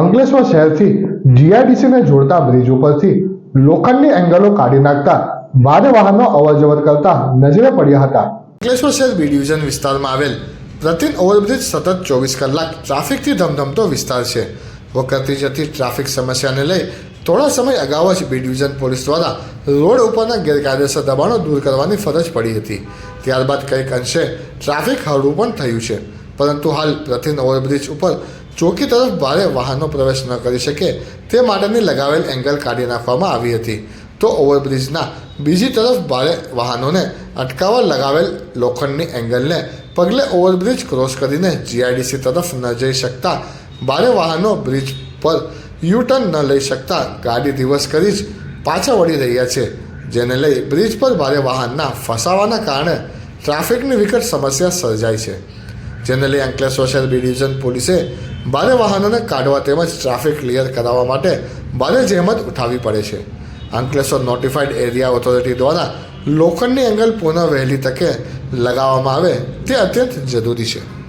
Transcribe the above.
અંકલેશ્વર શહેરથી જીઆઈડીસીને જોડતા બ્રિજ ઉપરથી લોખંડની એંગલો કાઢી નાખતા ભારે વાહનો અવરજવર કરતા નજરે પડ્યા હતા. અંકલેશ્વર શહેર બી ડિવિઝન વિસ્તારમાં આવેલ પ્રતિન ઓવરબ્રિજ સતત ચોવીસ કલાક ટ્રાફિકથી ધમધમતો વિસ્તાર છે. વખતથી જતી ટ્રાફિક સમસ્યાને લઈ થોડા સમય અગાઉ જ બી ડિવિઝન પોલીસ દ્વારા રોડ ઉપરના ગેરકાયદેસર દબાણો દૂર કરવાની ફરજ પડી હતી. ત્યારબાદ કંઈક અંશે ટ્રાફિક હળવું પણ થયું છે. પરંતુ હાલ પ્રથિન ઓવરબ્રિજ ઉપર ચોકી તરફ ભારે વાહનો પ્રવેશ ન કરી શકે તે માટેની લગાવેલ એંગલ કાઢી નાખવામાં આવી હતી. તો ઓવરબ્રિજના બીજી તરફ ભારે વાહનોને અટકાવવા લગાવેલ લોખંડની એંગલને પગલે ઓવરબ્રિજ ક્રોસ કરીને જીઆઈડીસી તરફ ન જઈ શકતા ભારે વાહનો બ્રિજ પર યુ ટર્ન ન લઈ શકતા ગાડી દિવસ કરી જ પાછા વળી રહ્યા છે, જેને લઈ બ્રિજ પર ભારે વાહનના ફસાવાના કારણે ટ્રાફિકની વિકટ સમસ્યા સર્જાય છે. જેને લઈ અંકલેશ્વર શહેર બી ડિવિઝન પોલીસે ભારે વાહનોને કાઢવા તેમજ ટ્રાફિક ક્લિયર કરાવવા માટે ભારે જહેમત ઉઠાવવી પડે છે. અંકલેશ્વર નોટિફાઈડ એરિયા ઓથોરિટી દ્વારા લોખંડની એંગલ પુનઃ વહેલી તકે લગાવવામાં આવે તે અત્યંત જરૂરી છે.